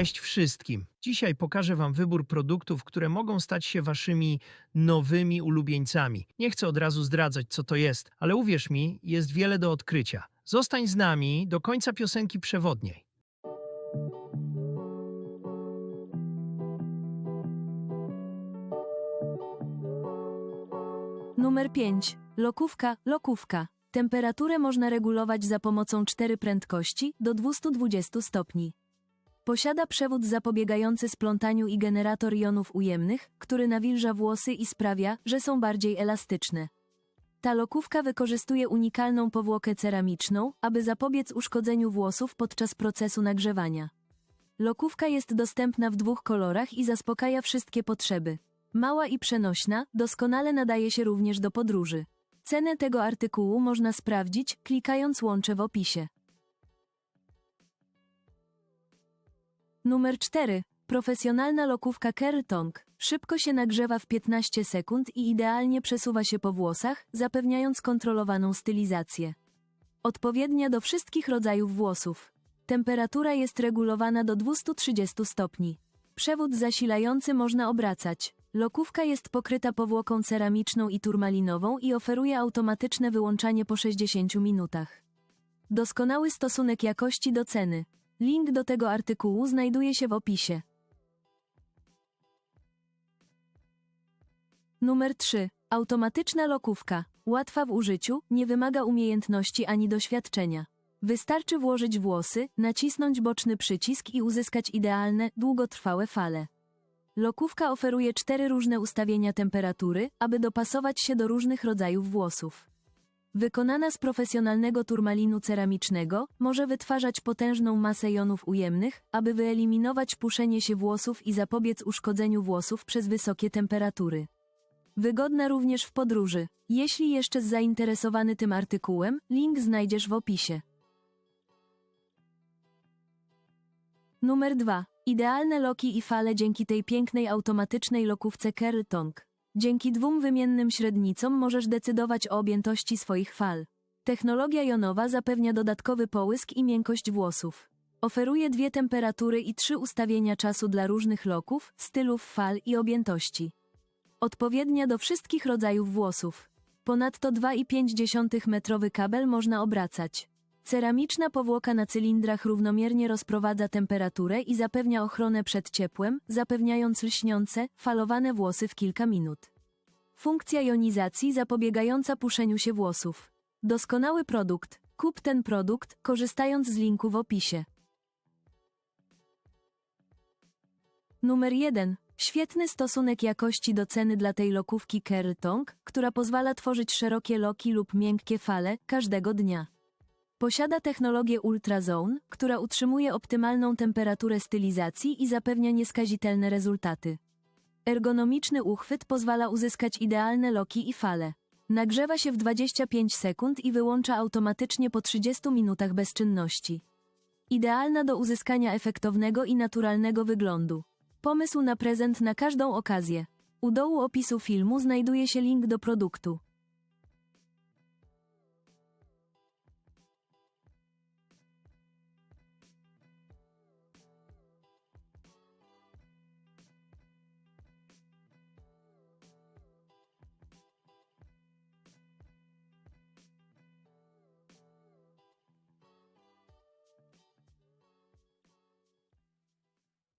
Cześć wszystkim. Dzisiaj pokażę Wam wybór produktów, które mogą stać się Waszymi nowymi ulubieńcami. Nie chcę od razu zdradzać, co to jest, ale uwierz mi, jest wiele do odkrycia. Zostań z nami do końca piosenki przewodniej. Numer 5. Lokówka, lokówka. Temperaturę można regulować za pomocą cztery prędkości do 220 stopni. Posiada przewód zapobiegający splątaniu i generator jonów ujemnych, który nawilża włosy i sprawia, że są bardziej elastyczne. Ta lokówka wykorzystuje unikalną powłokę ceramiczną, aby zapobiec uszkodzeniu włosów podczas procesu nagrzewania. Lokówka jest dostępna w dwóch kolorach i zaspokaja wszystkie potrzeby. Mała i przenośna, doskonale nadaje się również do podróży. Cenę tego artykułu można sprawdzić, klikając łącze w opisie. Numer 4. Profesjonalna lokówka Kertong. Szybko się nagrzewa w 15 sekund i idealnie przesuwa się po włosach, zapewniając kontrolowaną stylizację. Odpowiednia do wszystkich rodzajów włosów. Temperatura jest regulowana do 230 stopni. Przewód zasilający można obracać. Lokówka jest pokryta powłoką ceramiczną i turmalinową i oferuje automatyczne wyłączanie po 60 minutach. Doskonały stosunek jakości do ceny. Link do tego artykułu znajduje się w opisie. Numer 3. Automatyczna lokówka. Łatwa w użyciu, nie wymaga umiejętności ani doświadczenia. Wystarczy włożyć włosy, nacisnąć boczny przycisk i uzyskać idealne, długotrwałe fale. Lokówka oferuje cztery różne ustawienia temperatury, aby dopasować się do różnych rodzajów włosów. Wykonana z profesjonalnego turmalinu ceramicznego, może wytwarzać potężną masę jonów ujemnych, aby wyeliminować puszenie się włosów i zapobiec uszkodzeniu włosów przez wysokie temperatury. Wygodna również w podróży. Jeśli jeszcze zainteresowany tym artykułem, link znajdziesz w opisie. Numer 2. Idealne loki i fale dzięki tej pięknej automatycznej lokówce Kertong. Dzięki dwóm wymiennym średnicom możesz decydować o objętości swoich fal. Technologia jonowa zapewnia dodatkowy połysk i miękkość włosów. Oferuje dwie temperatury i trzy ustawienia czasu dla różnych loków, stylów fal i objętości. Odpowiednia do wszystkich rodzajów włosów. Ponadto 2,5 metrowy kabel można obracać. Ceramiczna powłoka na cylindrach równomiernie rozprowadza temperaturę i zapewnia ochronę przed ciepłem, zapewniając lśniące, falowane włosy w kilka minut. Funkcja jonizacji zapobiegająca puszeniu się włosów. Doskonały produkt. Kup ten produkt, korzystając z linku w opisie. Numer 1. Świetny stosunek jakości do ceny dla tej lokówki Kertong, która pozwala tworzyć szerokie loki lub miękkie fale każdego dnia. Posiada technologię Ultrazone, która utrzymuje optymalną temperaturę stylizacji i zapewnia nieskazitelne rezultaty. Ergonomiczny uchwyt pozwala uzyskać idealne loki i fale. Nagrzewa się w 25 sekund i wyłącza automatycznie po 30 minutach bezczynności. Idealna do uzyskania efektownego i naturalnego wyglądu. Pomysł na prezent na każdą okazję. U dołu opisu filmu znajduje się link do produktu.